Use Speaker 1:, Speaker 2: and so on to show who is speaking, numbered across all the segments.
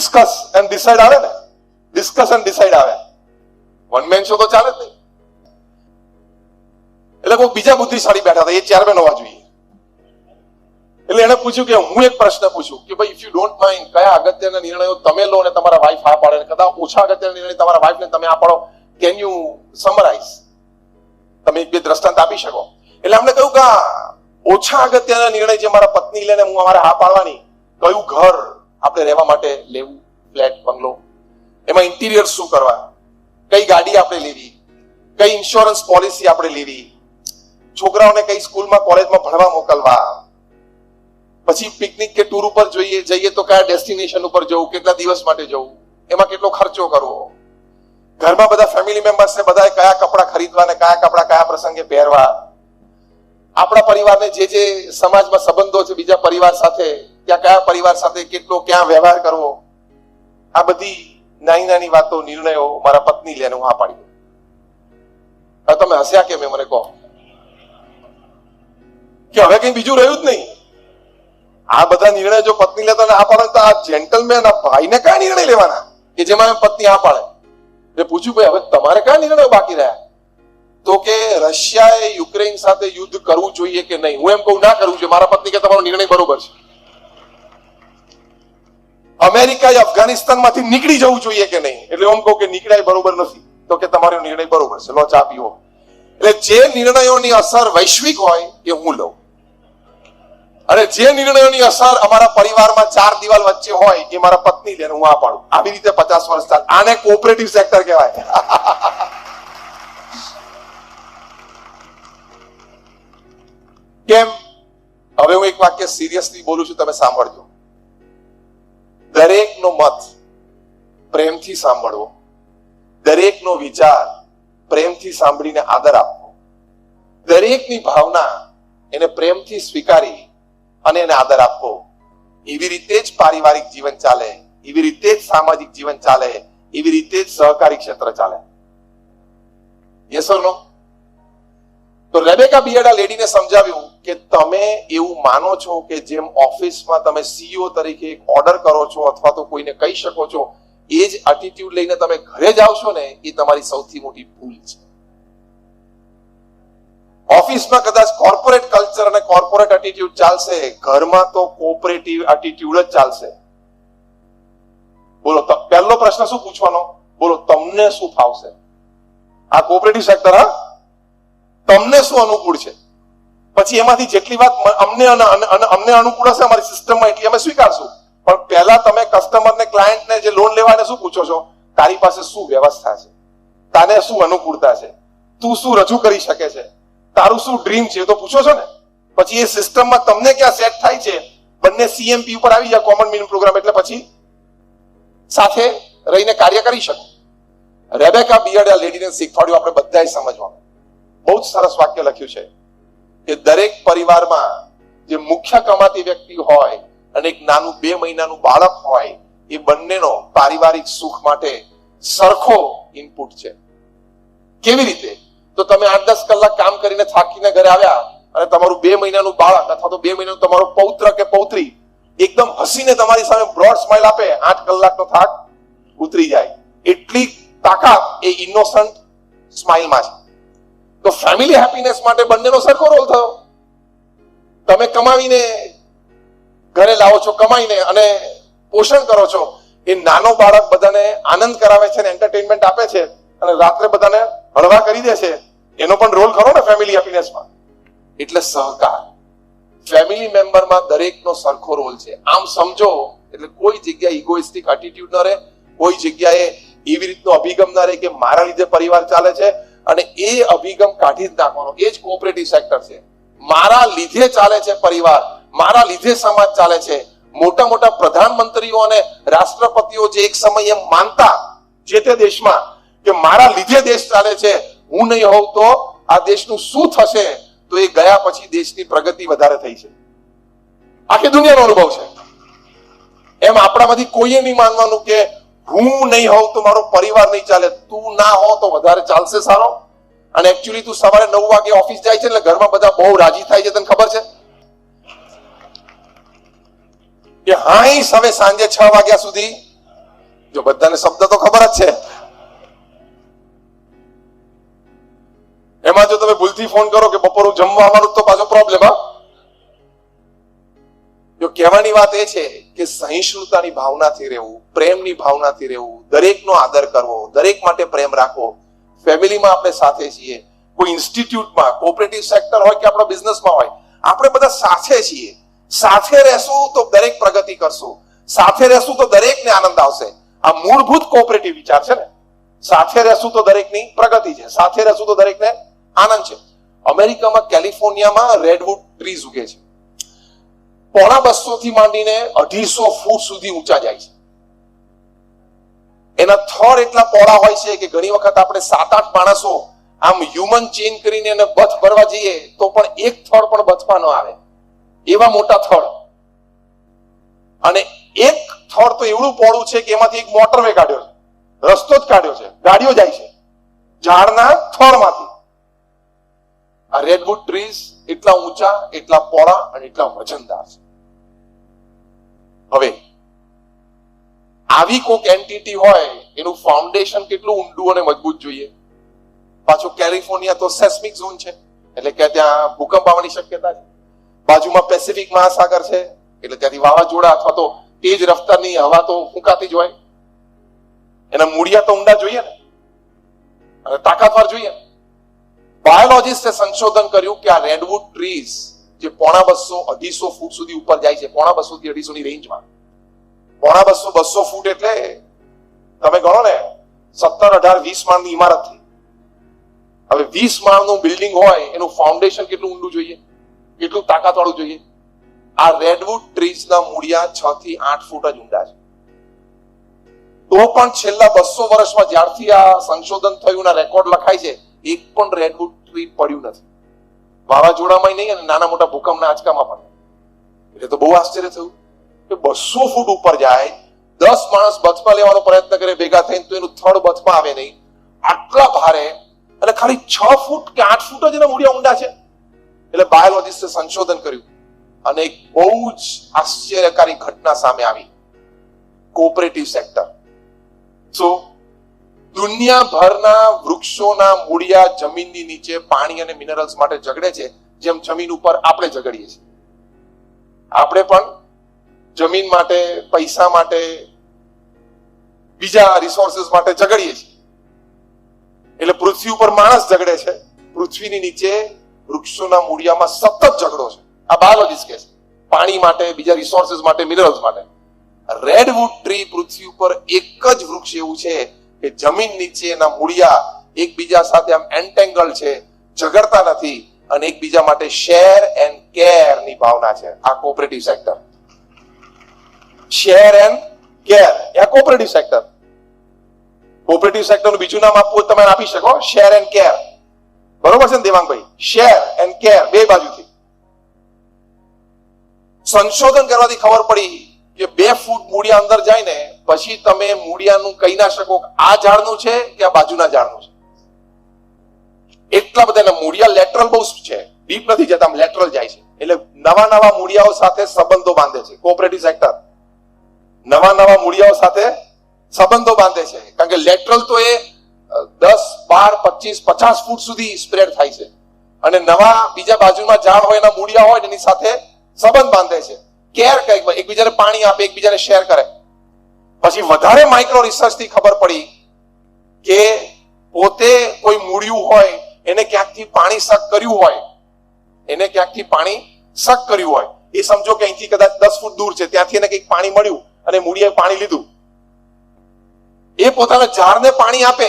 Speaker 1: Discuss and decide આવે ને? Discuss and decide આવે. વન મેન શો તો ચાલે જ નહીં. એટલે કોઈ બીજા બુદ્ધિશાળી બેઠા હતા, એ ચેરમેન હોવા જોઈએ. એટલે એને પૂછ્યું કે હું એક પ્રશ્ન પૂછું કે ભાઈ ઇફ યુ ડોન્ટ માઇન્ડ કયા અગત્યના નિર્ણયો તમે લો અને તમારા વાઈફ આ પાડે કદાચ ઓછા અગત્યના નિર્ણય તમારા વાઈફને તમે આ પાડો. કેન યુ સમરાઈઝ તમે એક બે દ્રષ્ટાંત આપી શકો. એટલે અમને કહ્યું કે ઓછા અગત્યના નિર્ણય જે મારા પત્ની લઈને હું અમારે હા પાડવાની. કયું ઘર? આપણે રહેવા માટે લેવું, ફ્લેટ, બંગલો. એમાં ઇન્ટિરિયર શું કરવા? કઈ ગાડી આપણે લેવી? કઈ ઇન્સ્યોરન્સ પોલિસી આપણે લેવી? છોકરાઓને કઈ સ્કૂલમાં, કોલેજમાં ભણવા મોકલવા? પછી પિકનિક કે ટૂર ઉપર જોઈએ, જઈએ તો કયા ડેસ્ટિનેશન ઉપર જવું, કેટલા દિવસ માટે જવું? એમાં કેટલો ખર્ચો કરવો? ઘરમાં બધા ફેમિલી મેમ્બર્સ ને બધાએ કયા કપડા ખરીદવા ને કયા કપડા કયા પ્રસંગે પહેરવા? આપણા પરિવારને જે જે સમાજમાં સંબંધો છે, બીજા પરિવાર સાથે ત્યાં કયા પરિવાર સાથે કેટલો ક્યાં વ્યવહાર કરવો? આ બધી નાની નાની વાતો, નિર્ણયો મારા પત્ની લે હું હા પાડી. હવે તમે હસ્યા કેમ મને કહો? કે હવે કઈ બીજું રહ્યું જ નહીં. આ બધા નિર્ણય જો પત્ની લેતા આ પાડે તો આ જેન્ટલમેન આ ભાઈને કયા નિર્ણય લેવાના? કે જેમાં પત્ની આ પાડે? એટલે પૂછ્યું, ભાઈ, હવે તમારે કયા નિર્ણયો બાકી રહ્યા? તો કે, રશિયાએ યુક્રેન સાથે યુદ્ધ કરવું જોઈએ કે નહીં? હું એમ કહું, ના કરવું જોઈએ. મારા પત્ની કે તમારો નિર્ણય બરોબર છે. અમેરિકાએ અફઘાનિસ્તાનમાંથી નીકળી જવું જોઈએ કે નહીં? એટલે એમ કહું કે નીકળાય બરોબર નથી. તો કે તમારો નિર્ણય બરોબર છે. લો ચા પીવો. એટલે જે નિર્ણયોની અસર વૈશ્વિક હોય, એ હું લઉં. અને જે નિર્ણયોની અસર અમારા પરિવારમાં ચાર દિવાલ વચ્ચે હોય, એ મારા પત્ની લે હું આ પાડું. આવી રીતે પચાસ વર્ષ ચાલ. આને કોઓપરેટિવ સેક્ટર કહેવાય. કેમ? હવે હું એક વાક્ય સિરિયસલી બોલું છું, તમે સાંભળજો. દરેકનો મત પ્રેમથી સાંભળવો. દરેકનો વિચાર પ્રેમથી સાંભળીને આદર આપવો. દરેકની ભાવના એને પ્રેમથી સ્વીકારી અને એને આદર આપવો. એવી રીતે જ પારિવારિક જીવન ચાલે, એવી રીતે જ સામાજિક જીવન ચાલે, એવી રીતે જ સહકારી ક્ષેત્ર ચાલે. યસ નો તો રેબેકા બિયડા લેડીને સમજાવ્યું કે તમે એવું માનો છો કે જેમ ઓફિસમાં તમે સીઈઓ તરીકે એક ઓર્ડર કરો છો અથવા તો કોઈને કહી શકો છો, એ જ એટીટ્યુડ લઈને તમે ઘરે જાઓ છો ને, એ તમારી સૌથી મોટી ભૂલ છે. ઓફિસમાં કદાચ કોર્પોરેટ કલ્ચર અને કોર્પોરેટ એટીટ્યુડ ચાલશે, ઘરમાં તો કોઓપરેટિવ એટીટ્યુડ જ ચાલશે. બોલો પહેલો પ્રશ્ન શું પૂછવાનો? બોલો, તમને શું ફાવશે? આ કોઓપરેટિવ સેક્ટર હા? તમને શું અનુકૂળ છે? પછી એમાંથી જેટલી વાત અમને અમને અનુકૂળ હશે અમારી સિસ્ટમમાં એટલી અમે સ્વીકારશું. પણ પહેલા તમે કસ્ટમરને ક્લાયન્ટને જે લોન લેવાને શું પૂછો છો? તારી પાસે શું વ્યવસ્થા છે? તાને શું અનુકૂળતા છે? તું શું રજૂ કરી શકે છે? તારું શું ડ્રીમ છે તો પૂછો છો ને? પછી એ સિસ્ટમમાં તમને ક્યાં સેટ થાય છે? બંને સીએમપી ઉપર આવી જાય કોમન મિનિમમ પ્રોગ્રામ એટલે પછી સાથે રહીને કાર્ય કરી શકો. રેબેકા બિયર્ડ આ લેડીને શીખવાડ્યું આપણે બધાએ સમજવાનું. બહુ જ સરસ વાક્ય લખ્યું છે. કે દરેક પરિવારમાં જે મુખ્ય કમાતી વ્યક્તિ હોય અને એક નાનું બે મહિનાનું બાળક હોય, એ બંનેનો પારિવારિક સુખ માટે સરખો ઇનપુટ છે. કેવી રીતે? તો તમે આઠ દસ કલાક કામ કરીને થાકીને ઘરે આવ્યા અને તમારું બે મહિનાનું બાળક અથવા તો બે મહિનાનું તમારો પૌત્ર કે પૌત્રી એકદમ હસીને તમારી સામે બ્રોડ સ્માઇલ આપે, આઠ કલાકનો થાક ઉતરી જાય. એટલી તાકાત એ ઇનોસન્ટ સ્માઇલમાં છે. તો ફેમિલી હેપીનેસ માટે બંનેનો સરખો રોલ થયો. તમે કમાવીને ઘરે લાવો છો, કમાઈને અને પોષણ કરો છો, એ નાનો બાળક બધાને આનંદ કરાવે છે ને એન્ટરટેનમેન્ટ આપે છે અને રાત્રે બધાને હળવા કરી દે છે, એનો પણ રોલ ખરો ને ફેમિલી હેપીનેસમાં એટલે સહકાર. ફેમિલી મેમ્બરમાં દરેકનો સરખો રોલ છે. આમ સમજો, એટલે કોઈ જગ્યાએ ઇગોઇસ્ટિક એટીટ્યુડ ન રહે, કોઈ જગ્યાએ એવી રીતનો અભિગમ ન રહે કે મારા લીધે પરિવાર ચાલે છે અને એ અભિગમ કાઢી જ નાખવાનો. એ જ કોઓપરેટિવ સેક્ટર છે. મારા લીધે ચાલે છે પરિવાર, મારા લીધે સમાજ ચાલે છે. મોટા મોટા પ્રધાનમંત્રીઓ અને રાષ્ટ્રપતિઓ જે એક સમય માનતા જે તે દેશમાં કે મારા લીધે દેશ ચાલે છે, હું નહીં હોઉં તો આ દેશનું શું થશે? તો એ ગયા પછી દેશની પ્રગતિ વધારે થઈ છે. આખી દુનિયાનો અનુભવ છે. એમ આપણામાંથી કોઈએ નહીં માનવાનું કે હું નહીં હોઉં તો મારો પરિવાર નહીં ચાલે. તું ના હો તો વધારે ચાલશે સારો અને એકચ્યુઅલી તું સવારે નવ વાગે ઓફિસ જાય છે એટલે ઘરમાં બધા બહુ રાજી થાય છે. તને ખબર છે? કે હાઈસ હવે સાંજે છ વાગ્યા સુધી. જો બધાને શબ્દ તો ખબર જ છે. એમાં જો તમે ભૂલથી ફોન કરો કે બપોરું જમવા આવવાનું તો પાછો પ્રોબ્લેમ હા? કહેવાની વાત એ છે કે સહિષ્ણુતાની ભાવનાથી રહેવું, પ્રેમની ભાવનાથી રહેવું, દરેકનો આદર કરવો, દરેક માટે પ્રેમ રાખવો, ફેમિલીમાં આપણે સાથે છીએ, કોઈ ઇન્સ્ટિટ્યૂટમાં, કોઓપરેટિવ સેક્ટર હોય કે આપણો બિઝનેસમાં હોય, આપણે બધા સાથે છીએ. સાથે રહેશું તો દરેક પ્રગતિ કરશું. સાથે રહેશું તો દરેકને આનંદ આવશે. આ મૂળભૂત કોઓપરેટિવ વિચાર છે ને. સાથે રહેશું તો દરેકની પ્રગતિ છે. સાથે રહેશું તો દરેકને આનંદ છે. અમેરિકામાં, કેલિફોર્નિયામાં રેડવુડ ટ્રીઝ ઉગે છે. પોણા બસો થી માંડીને અઢીસો ફૂટ સુધી ઊંચા જાય છે. એના થડ એટલા પોળા હોય છે કે ઘણી વખત આપણે સાત આઠ માણસો આમ હ્યુમન ચેન કરીને એને બથ ભરવા જઈએ તો પણ એક થળ પણ બથમાં ન આવે. એવા મોટા થડ અને એક થળ તો એવડું પોળું છે કે એમાંથી એક મોટરવે કાઢ્યો છે. રસ્તો જ કાઢ્યો છે. ગાડીઓ જાય છે. ઝાડના થળમાંથી આ રેડવુડ ટ્રીઝ એટલા ઊંચા, એટલા પોળા અને એટલા વજનદાર છે. હવે, આવી કોઈક એન્ટિટી હોય, એનું ફાઉન્ડેશન કેટલું ઊંડું અને મજબૂત જોઈએ. પાછું કેલિફોર્નિયા તો સેસ્મિક ઝોન છે, એટલે કે ત્યાં ભૂકંપ આવવાની શક્યતા છે. બાજુમાં પેસિફિક મહાસાગર છે, એટલે ત્યાંથી વાવાઝોડા અથવા તો તેજ રફતારની હવા તો ફૂંકાતી જ હોય. એના મૂળિયા તો ઊંડા જોઈએ ને. અને તાકાતવાર જોઈએ. બાયોલોજીસ્ટે સંશોધન કર્યું કે આ રેડવુડ ટ્રીઝ જે પોણા બસો અઢીસો ફૂટ સુધી ઉપર જાય છે, પોણા બસો થી અઢીસો ની રેન્જમાં. પોણા બસો બસો ફૂટ એટલે તમે ગણો ને, સત્તર, અઢાર, વીસ માળની ઇમારત થઈ હવે વીસ માળનું બિલ્ડિંગ હોય, એનું ફાઉન્ડેશન કેટલું ઊંડું જોઈએ? કેટલું તાકાત વાળું જોઈએ? આ રેડવુડ ટ્રીઝના મૂળિયા છ થી આઠ ફૂટ જ ઊંડા છે. તો પણ છેલ્લા બસો વર્ષમાં જ્યારથી આ સંશોધન થયું ના રેકોર્ડ લખાય છે એક પણ રેડવુડ ટ્રી પડ્યું નથી. વાવાઝોડામાં નહીં અને નાના મોટા ભૂકંપના આંચકામાં પણ. એટલે તો બહુ આશ્ચર્ય થયું કે બસો ફૂટ ઉપર જાય, દસ માણસ બથમાં લેવાનો પ્રયત્ન કરે, ભેગા થઈને તો એનું થડ બથમાં આવે નહીં. આટલા ભારે અને ખાલી છ ફૂટ કે આઠ ફૂટ જ એના મૂળિયા ઊંડા છે. એટલે બાયોલોજીસ્ટે સંશોધન કર્યું અને એક બહુ જ આશ્ચર્યકારી ઘટના સામે આવી. કોઓપરેટિવ સેક્ટર સો દુનિયાભરના વૃક્ષોના મૂળિયા જમીનની નીચે પાણી અને મિનરલ્સ માટે ઝઘડે છે, જેમ જમીન ઉપર આપણે ઝઘડીએ છીએ. આપણે પણ જમીન માટે, પૈસા માટે, બીજા રિસોર્સિસ માટે ઝઘડીએ છીએ. એટલે પૃથ્વી ઉપર માણસ ઝઘડે છે, પૃથ્વીની નીચે વૃક્ષોના મૂળિયામાં સતત ઝઘડો છે. આ બાયોલોજીસ કે છે, પાણી માટે, બીજા રિસોર્સિસ માટે મિનરલ્સ માટે. રેડવુડ ટ્રી પૃથ્વી ઉપર એક જ વૃક્ષ એવું છે કે જમીન નીચેના મૂળિયા એકબીજા સાથે આમ એન્ટેંગલ છે, ઝઘડતા નથી અને એકબીજા માટે શેર એન્ડ કેરની ભાવના છે. આ cooperative sector share and care A cooperative sector cooperative સેક્ટરનું બીજું નામ આપવું તમે આપી શકો. શેર એન્ડ કેર બરોબર છે ને દેવાંગભાઈ? શેર એન્ડ કેર બે બાજુથી. સંશોધન કરવાથી ખબર પડી કે બે ફૂટ મૂળિયા અંદર જાય ને પછી તમે મૂળિયાનું કહી ના શકો આ ઝાડનું છે કે આ બાજુના ઝાડનું છે? એટલા બધા એના મૂળિયા લેટરલ બહુ છે. ડીપ નથી જતા લેટરલ જાય છે. એટલે નવા નવા મૂળિયાઓ સાથે સંબંધો બાંધે છે. કોઓપરેટિવ સેક્ટર નવા નવા મૂળિયાઓ સાથે સંબંધો બાંધે છે. કારણ કે લેટરલ તો એ દસ, બાર, પચીસ, પચાસ ફૂટ સુધી સ્પ્રેડ થાય છે. અને નવા બીજા બાજુમાં ઝાડ હોય, એના મૂળિયા હોય, એની સાથે સંબંધ બાંધે છે. કેર કંઈક એકબીજાને પાણી આપે, એકબીજાને શેર કરે. પછી વધારે માઇક્રો રિસર્ચથી ખબર પડી કે પોતે કોઈ મૂળિયું હોય, એને ક્યાંકથી પાણી શક કર્યું હોય, એને ક્યાંકથી પાણી શક કર્યું હોય. એ સમજો કે અહીંથી કદાચ દસ ફૂટ દૂર છે, ત્યાંથી એને કંઈક પાણી મળ્યું અને મૂળિયાએ પાણી લીધું. એ પોતાના ઝાડને પાણી આપે.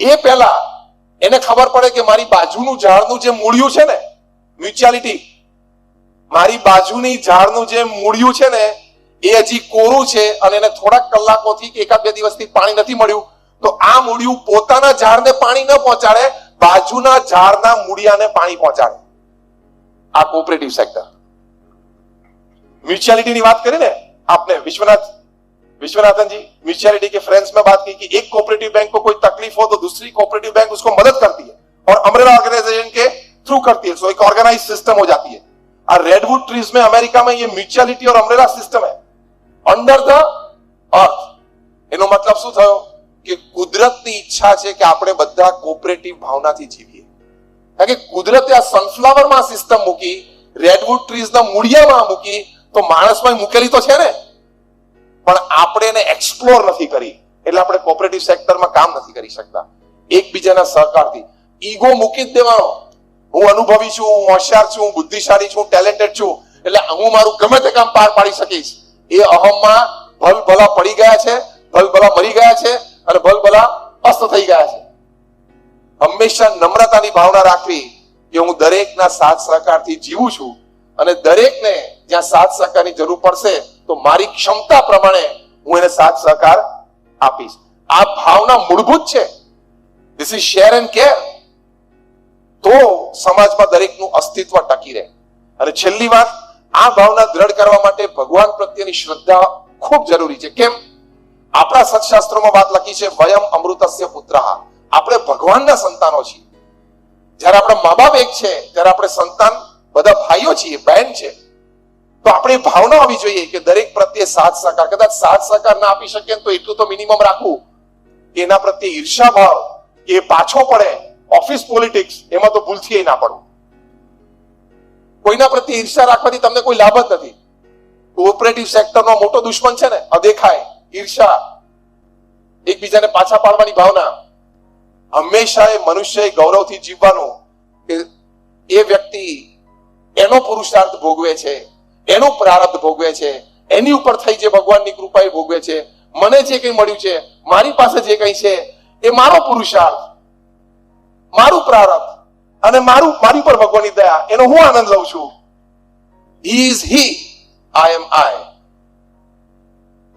Speaker 1: એ પહેલા એને ખબર પડે કે મારી બાજુનું ઝાડનું જે મૂળિયું છે ને મ્યુચ્યુઆલિટી મારી બાજુની ઝાડનું જે મૂળિયું છે ને એ હજી કોરું છે અને એને થોડાક કલાકોથી કે એકાદ બે દિવસથી પાણી નથી મળ્યું તો આ મૂળિયું પોતાના ઝાડને પાણી ન પહોંચાડે બાજુના ઝાડના મૂળિયાને પાણી પહોંચાડે આ કોઓપરેટિવ સેક્ટર म्यूचुअलिटी की बात करें ना आपने विश्वनाथ विश्वनाथन जी म्यूचुअलिटी के फ्रेंड्स में बात की कि एक कोऑपरेटिव बैंक को कोई तकलीफ हो तो दूसरी कोऑपरेटिव बैंक उसको मदद करती है और अमरेला ऑर्गेनाइजेशन के थ्रू करती है सो एक ऑर्गेनाइज सिस्टम हो जाती है और रेडवुड ट्रीज में अमेरिका में ये म्यूचुअलिटी और अमरेला सिस्टम है અંડર ધ અર્થ એનો મતલબ શું થયો? કે કુદરતની ઈચ્છા છે કે આપણે બધા કોપરેટિવ ભાવનાથી જીવીએ. કારણ કે કુદરતે આ સનફ્લાવરમાં સિસ્ટમ મૂકી રેડવુડ ટ્રીઝના મૂળિયામાં મૂકી, તો માણસમાં મૂકેલી તો છે ને? પણ આપણે એને એક્સપ્લોર નથી કરી. એટલે આપણે કોપરેટિવ સેક્ટરમાં કામ નથી કરી શકતા. એકબીજાના સહકારથી. ઈગો મૂકી જ દેવાનો. હું અનુભવી છું, હું હોશિયાર છું બુદ્ધિશાળી છું ટેલેન્ટેડ છું. એટલે હું મારું ગમે તે કામ પાર પાડી શકીશ. એ અહમમાં ભલ ભલા પડી ગયા છે ભલ ભલા મરી ગયા છે અને ભલ ભલા અસ્ત થઈ ગયા છે. હંમેશા નમ્રતાની ભાવના રાખવી કે હું દરેકના સાથ સહકારથી જીવું છું અને દરેકને જ્યાં સાથ સહકારની જરૂર પડશે તો મારી ક્ષમતા પ્રમાણે હું એને સાથ સહકાર આપીશ. આ ભાવના મૂળભૂત છે. This is share and care તો સમાજમાં દરેકનું અસ્તિત્વ ટકી રહે. અને છેલ્લી વાત આ ભાવના દ્રઢ કરવા માટે ભગવાન પ્રત્યેની શ્રદ્ધા ખૂબ જરૂરી છે. કેમ? આપણા સત્શાસ્ત્રોમાં વાત લખી છે, વયમ અમૃતસ્ય પુત્રહા આપણે ભગવાનના સંતાનો છીએ. જ્યારે આપણા મા બાપ એક છે, ત્યારે આપણે સંતાન બધા ભાઈઓ છીએ, બહેન છે. તો આપણે ભાવના હોવી જોઈએ કે દરેક પ્રત્યે સાથ સહકાર. કદાચ સાથ સહકાર ના આપી શકીએ તો એટલું તો મિનિમમ રાખવું. કે એના પ્રત્યે ઈર્ષા ભાવ કે પાછો પડે. ઓફિસ પોલિટિક્સ એમાં તો ભૂલથી ના પડવું. કોઈના પ્રત્યે ઈર્ષા રાખવાથી તમને કોઈ લાભ જ નથી. કોઓપરેટિવ સેક્ટરનો મોટો દુશ્મન છે ને, અદેખાય ઈર્ષા એકબીજાને પાછા પાડવાની ભાવના. હંમેશા એ મનુષ્ય ગૌરવથી જીવવાનું કે એ વ્યક્તિ એનો પુરુષાર્થ ભોગવે છે, એનો પ્રારબ્ધ ભોગવે છે, એની ઉપર થઈ જે ભગવાનની કૃપા એ ભોગવે છે, મને જે કંઈ મળ્યું છે, મારી પાસે જે કંઈ છે, એ મારો પુરુષાર્થ, મારું પ્રારબ્ધ. અને મારું, મારી પર ભગવાનની દયા, એનો હું આનંદ લઉં છું. ઇઝ હી આઈ એમ આઈ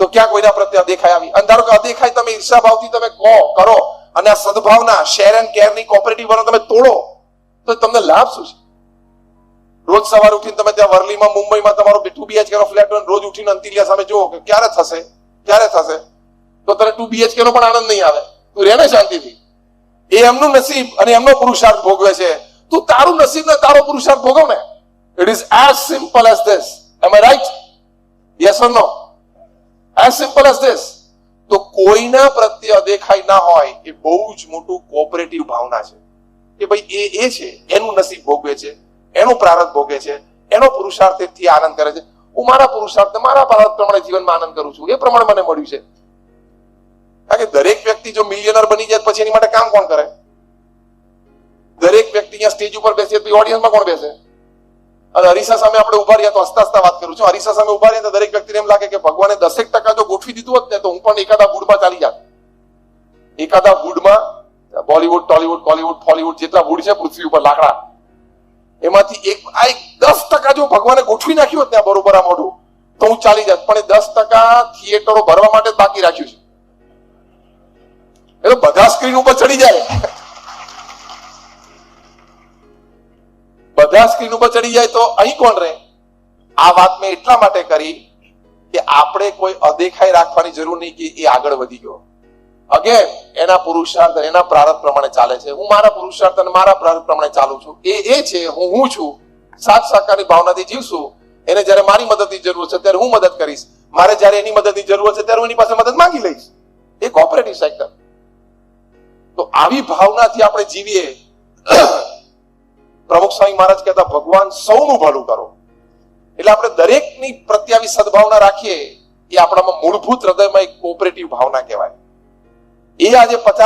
Speaker 1: તો ક્યાં કોઈના પ્રત્યે અદેખાઈ આવી. અને ધારો કે અદેખાઈ તમે ઈર્ષા ભાવથી તમે કહો, કરો, અને આ સદભાવના શેર એન્ડ કેરની કોઓપરેટિવ બનો તમે તોડો, તો તમને લાભ શું છે? રોજ સવારે ઉઠીને તમે ત્યાં વરલીમાં, મુંબઈમાં તમારો ટુ બીએચકે નો ફ્લેટ રોજ ઉઠીને અંતિલિયા સામે જુઓ કે ક્યારે થશે? ક્યારે થશે? તો તને ટુ બીએચકે નો પણ આનંદ નહીં આવે. તું રહે ને શાંતિથી. એ એમનું નસીબ અને એમનો પુરુષાર્થ ભોગવે છે. તું તારું નસીબ ને તારો પુરુષાર્થ ભોગવ ને. It is as simple as this am I right yes or no as simple as this તો કોઈના પ્રત્યે અદેખાઈ ના હોય એ બહુ જ મોટું કોઓપરેટિવ ભાવના છે. કે ભાઈ એ એ છે, એનું નસીબ ભોગવે છે, એનું પ્રારંભ ભોગે છે, એનો પુરુષાર્થથી આનંદ કરે છે. હું મારા પુરુષાર્થ મારા પ્રારંભ પ્રમાણે જીવનમાં આનંદ કરું છું. એ પ્રમાણે મને મળ્યું છે. કારણ કે દરેક વ્યક્તિ જો મિલિયનર બની જાય પછી એની માટે કામ કોણ કરે? દરેક વ્યક્તિ અહીંયા સ્ટેજ ઉપર બેસે તો ઓડિયન્સમાં કોણ બેસે? અને અરીસા સામે આપણે ઊભા રહ્યા તો હસતા હસતા વાત કરું છું. અરીસા સામે ઊભા રહ્યા તો દરેક વ્યક્તિને એમ લાગે કે ભગવાને દસેક ટકા જો ગોઠવી દીધું હોત ને તો હું પણ એકાદા વુડમાં ચાલી જાત. એકાદા વુડમાં બોલિવૂડ, ટોલીવુડ, કોલીવુડ, ફોલીવુડ જેટલા વુડ છે પૃથ્વી ઉપર લાકડા. એમાંથી એક, આ એક દસ ટકા જો ભગવાને ગોઠવી નાખ્યું હોત ને બરોબર આ મોઢું, તો હું ચાલી જાત. પણ એ દસ ટકા થિયેટરો ભરવા માટે બાકી રાખ્યું છે. એ બધા સ્ક્રીન ઉપર ચડી જાય. બધા સ્ક્રીન ઉપર ચડી જાય તો અહીં કોણ રહે? આ વાત મેં એટલા માટે કરી કે આપણે કોઈ અદેખાઈ રાખવાની જરૂર નહીં કે એ આગળ વધી ગયો. અગેન એના પુરુષાર્થ એના પ્રારંભ પ્રમાણે ચાલે છે. હું મારા પુરુષાર્થ અને મારા પ્રારંભ પ્રમાણે ચાલુ છું. એ એ છે, હું હું છું. સાત સાકારની ભાવનાથી જીવશું. એને જ્યારે મારી મદદની જરૂર છે, ત્યારે હું મદદ કરીશ. મારે જ્યારે એની મદદની જરૂર છે, ત્યારે હું એની પાસે મદદ માંગી લઈશ. એ કોઓપરેટિવ સેક્ટર તો આવી ભાવનાથી આપણે જીવીએ. પ્રમુખ સ્વામી મહારાજ કહેતા, ભગવાન સૌનું ભલું કરો. એટલે આપણે દરેકની પ્રત્યે આવી સદભાવના રાખીએ, એ આપણામાં મૂળભૂત હૃદયમાં એક કોઓપરેટિવ ભાવના કહેવાય. એ આજે પચાસ